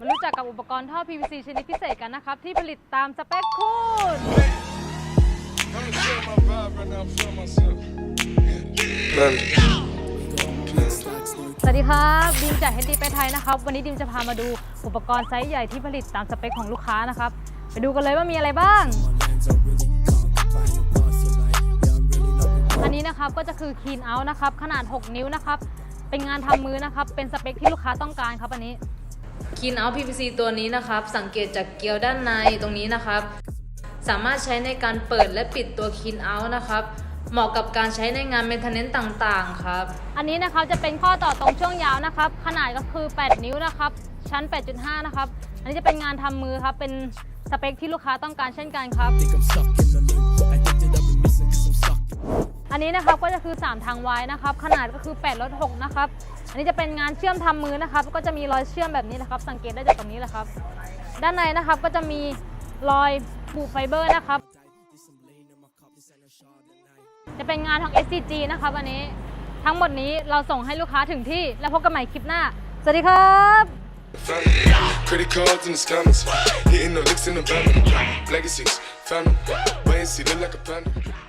มารู้จักกับอุปกรณ์ท่อ PVC ชนิดพิเศษกันนะครับ ที่ผลิตตามสเปคคุณ สวัสดีครับดิมจาก HD ไปไทยนะครับ วันนี้ดิมจะพามาดูอุปกรณ์ไซส์ใหญ่ที่ผลิตตามสเปคของลูกค้านะครับ ไปดูกันเลยว่ามีอะไรบ้าง อันนี้นะครับก็จะคือ Clean Out นะครับ ขนาด 6 นิ้วนะครับ เป็นงานทำมือนะครับ เป็นสเปคที่ลูกค้าต้องการครับอันนี้ Clean Out PVC ตัวนี้นะครับ สังเกตจากเกลียวด้านในตรงนี้นะครับ สามารถใช้ในการเปิดและปิดตัว Clean Out นะครับ เหมาะกับการใช้ในงาน maintenance ต่างๆ ครับ อันนี้นะครับจะเป็นข้อต่อตรงช่วงยาวนะครับ ขนาดก็คือ 8 นิ้วนะครับ ชั้น 8.5 นะครับ อันนี้จะเป็นงานทำมือครับ เป็นสเปคที่ลูกค้าต้องการเช่นกันครับ นี้นะครับก็จะคือ 3 ทางวายนะครับ ขนาดก็คือ8ลด6นะครับ อันนี้จะเป็นงานเชื่อมทำมือนะครับ ก็จะมีรอยเชื่อมแบบนี้นะครับ สังเกตได้จากตรงนี้แหละครับ ด้านในนะครับก็จะมีรอยปูไฟเบอร์นะครับ จะเป็นงานของ SCG นะครับอันนี้ทั้งหมดนี้เราส่งให้ลูกค้าถึงที่ แล้วพบกันใหม่คลิปหน้า สวัสดีครับ Credit cards in the scammers. Hitting the licks in the van. Legacies. Phantom. Wait and see, look like a panda.